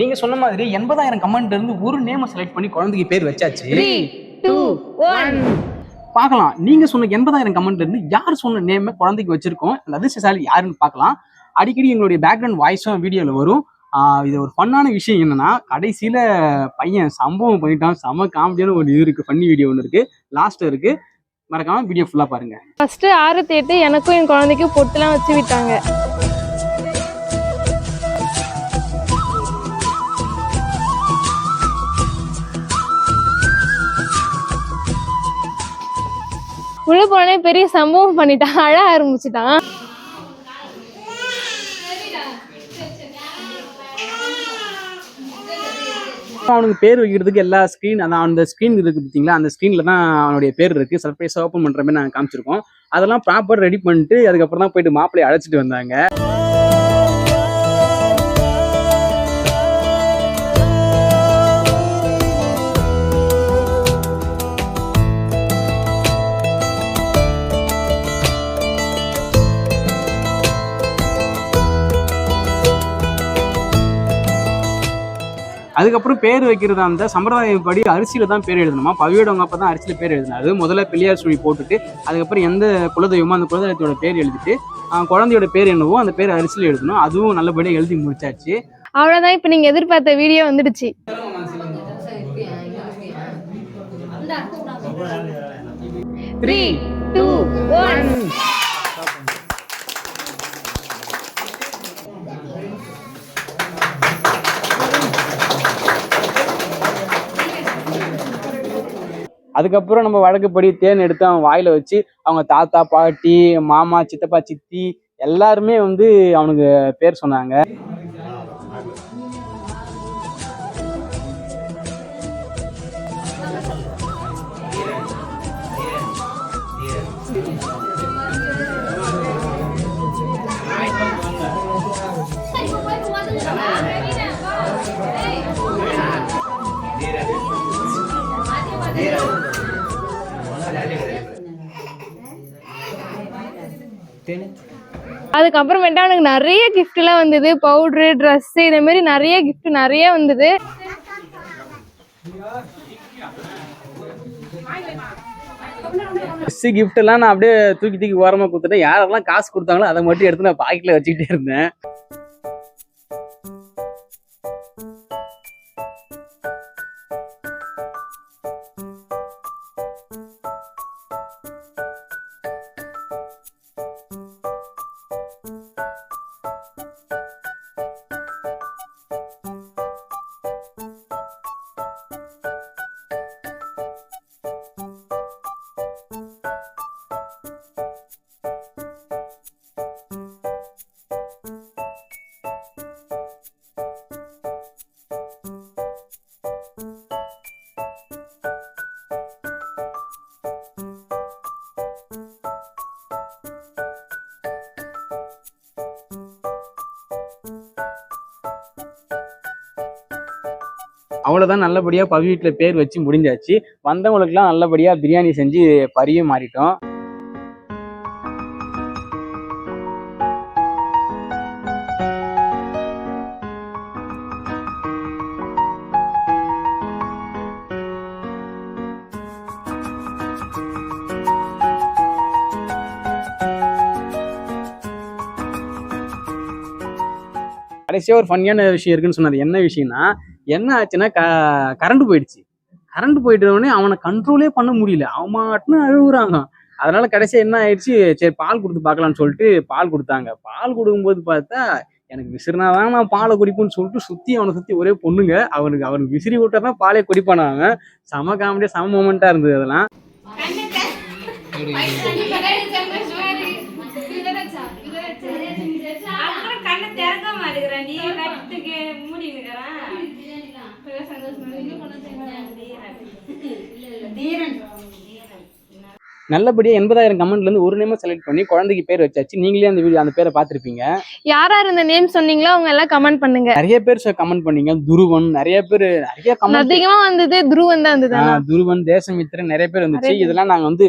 நீங்க சொன்ன மாதிரி எண்பதாயிரம் கமெண்ட்ல இருந்து ஒரு நேம செலக்ட் பண்ணி குழந்தைக்கு பேர் வச்சாச்சு. பார்க்கலாம். நீங்க சொன்ன எண்பதாயிரம் கமெண்ட்ல இருந்து யார் சொன்ன நேம குழந்தைக்கு வச்சிருக்கோம்? அந்த அதிர்ஷ்டசாலி யாருன்னு பார்க்கலாம். அடிக்கடி எங்களுடைய பேக்ரவுண்ட் வாய்ஸும் வீடியோல வரும். இது ஒரு ஃபன்னான விஷயம் என்னன்னா கடைசியில பையன் சம்பவம் பண்ணிட்டான். செம காமெடியான ஒரு இது இருக்கு ஃபன்னி வீடியோ ஒன்று இருக்கு. லாஸ்ட் இருக்கு. மறக்காம வீடியோ ஃபுல்லா பாருங்க. ஃபர்ஸ்ட் ஆரத்தி எட்டு எனக்கும் என் குழந்தைக்கும் பொட்டுலாம் வச்சு விட்டாங்க. உள்ள போனே பெரிய சம்பவம் பண்ணிட்டான் அழ ஆரம்பிச்சிட்டான் அவனுக்கு பேர் வைக்கிறதுக்கு எல்லா ஸ்க்ரீன் அந்த அந்த ஸ்க்ரீன் இருக்குது பார்த்தீங்களா அந்த ஸ்க்ரீனில் தான் அவனுடைய பேர் இருக்குது சர்ப்ரைஸாக ஓப்பன் பண்ணுற மாதிரி நாங்கள் காமிச்சிருக்கோம். அதெல்லாம் ப்ராப்பர் ரெடி பண்ணிட்டு அதுக்கப்புறம் தான் போயிட்டு மாப்பிள்ளையை அழைச்சிட்டு வந்தாங்க. அதுக்கப்புறம் பேர் வைக்கிறது அந்த சம்பிரதாயப்படி அரிசியில தான் பேர் எழுதணுமா? பவியோடவங்க அப்போ தான் அரிசியில பேர் எழுதினாரு. முதல்ல பிள்ளையார் சுழி போட்டுட்டு அதுக்கப்புறம் எந்த குலதெய்வமோ அந்த குலதெய்வத்தோட பேர் எழுதிட்டு குழந்தையோட பேர் என்னவோ அந்த பேர் அரிசியில் எழுதணும். அதுவும் நல்லபடியாக எழுதி முடிச்சாச்சு. அவ்வளவுதான் இப்ப நீங்க எதிர்பார்த்த வீடியோ வந்துடுச்சு. த்ரீ டூ ஒன் அதுக்கப்புறம் நம்ம வழக்குப்படி தேன் எடுத்து அவன் வாயில வச்சு அவங்க தாத்தா பாட்டி மாமா சித்தப்பா சித்தி எல்லாருமே வந்து அவனுக்கு பேர் சொன்னாங்க அதுக்கப்புறமேட்டா எனக்கு நிறைய gift எல்லாம் வந்தது. பவுடரு ட்ரெஸ் இந்த மாதிரி நிறைய கிஃப்ட் நிறைய வந்தது. ட்ரெஸ் கிஃப்ட் எல்லாம் நான் அப்படியே தூக்கி தூக்கி ஓரமா கொடுத்துட்டேன். யாரெல்லாம் காசு கொடுத்தாங்களோ அதை மட்டும் எடுத்து நான் பாக்கெட்ல வச்சுக்கிட்டே இருந்தேன். அவ்வளோதான் நல்லபடியாக பவி வீட்டில் பேர் வச்சு முடிஞ்சாச்சு. வந்தவங்களுக்குலாம் நல்லபடியாக பிரியாணி செஞ்சு பரியும் மாறிட்டோம். கடைசியாக ஒரு ஃபன்னியான விஷயம் இருக்குன்னு சொன்னது. என்ன விஷயம்னா என்ன ஆச்சுன்னா க கரண்ட் போயிடுச்சு. கரண்ட் போயிட்ட உடனே அவனை கண்ட்ரோலே பண்ண முடியல. அவன் மட்டும் அழுகுறாங்க. அதனால கடைசியா என்ன ஆயிடுச்சு? சரி பால் கொடுத்து பார்க்கலாம்னு சொல்லிட்டு பால் கொடுத்தாங்க. பால் கொடுக்கும்போது பார்த்தா எனக்கு விசிறினாதான் நான் பாலை குடிப்பேன்னு சொல்லிட்டு சுற்றி அவனை சுற்றி ஒரே பொண்ணுங்க. அவனுக்கு அவனுக்கு விசிறி விட்டா தான் பாலே குடிப்பானாங்க. அவன் செம சம செம இருந்தது அதெல்லாம். திறக்க மாட்டேங்கிறான் நீ கட்டுக்கு மூடி நிற்கிறான் தீரன். நல்லபடியா எண்பதாயிரம் கமெண்ட்ல இருந்து ஒரு நேமம் செலக்ட் பண்ணி குழந்தைக்கு பேர் வச்சாச்சு. நீங்களே அந்த வீடியோ அந்த பேரை பார்த்திருப்பீங்க. யார் யார் இந்த நேம் சொன்னீங்களோ அவங்க எல்லாம் கமெண்ட் பண்ணுங்க. நிறைய பேர் கமெண்ட் பண்ணீங்க. துருவன் நிறைய பேர் நிறைய கமெண்ட் அதிகமா வந்தது துருவன் தான் வந்தது. துருவன் தேசமித்திரன் நிறைய பேர் வந்துச்சு. இதெல்லாம் நாங்க வந்து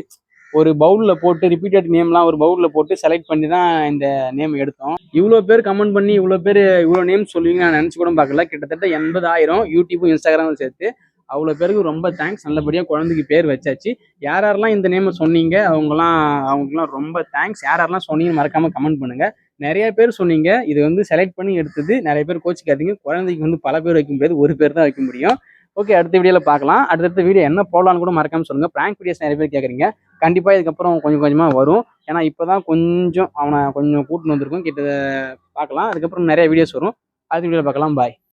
ஒரு பவுலில் போட்டு ரிப்பீட்டட் நேம்லாம் ஒரு பவுலில் போட்டு செலக்ட் பண்ணி தான் இந்த நேம் எடுத்தோம். இவ்வளோ பேர் கமெண்ட் பண்ணி இவ்வளோ பேர் இவ்வளோ நேம் சொல்லுவீங்க நான் நினச்சி கூட பார்க்கல. கிட்டத்தட்ட எண்பதாயிரம் யூடியூப்பும் இன்ஸ்டாகிராமும் சேர்த்து அவ்வளோ பேருக்கு ரொம்ப தேங்க்ஸ் நல்லபடியாக குழந்தைக்கு பேர் வச்சாச்சு. யார் யாரெல்லாம் இந்த நேமை சொன்னீங்க அவங்கலாம் அவங்களுக்குலாம் ரொம்ப தேங்க்ஸ் யார் யாரெல்லாம் சொன்னீங்கன்னு மறக்காமல் கமெண்ட் பண்ணுங்க. நிறைய பேர் சொன்னீங்க. இது வந்து செலக்ட் பண்ணி எடுத்தது. நிறைய பேர் கோச்சிக்காதீங்க. குழந்தைக்கு வந்து பல பேர் வைக்க முடியாது. ஒரு பேர் தான் வைக்க முடியும். ஓகே அடுத்த வீடியோவில் பார்க்கலாம். அடுத்தடுத்த வீடியோ என்ன போடலான்னு கூட மறக்காம சொல்லுங்கள் ப்ராங்க் வீடியோஸ் நிறைய பேர் கேட்குறீங்க கண்டிப்பாக இதுக்கப்புறம் கொஞ்சம் கொஞ்சமாக வரும். ஏன்னா இப்போ தான் கொஞ்சம் அவனை கொஞ்சம் கூட்டின்னு வந்திருக்கோம். கிட்ட பார்க்கலாம். அதுக்கப்புறம் நிறைய வீடியோஸ் வரும். அடுத்த வீடியோவில் பார்க்கலாம். பாய்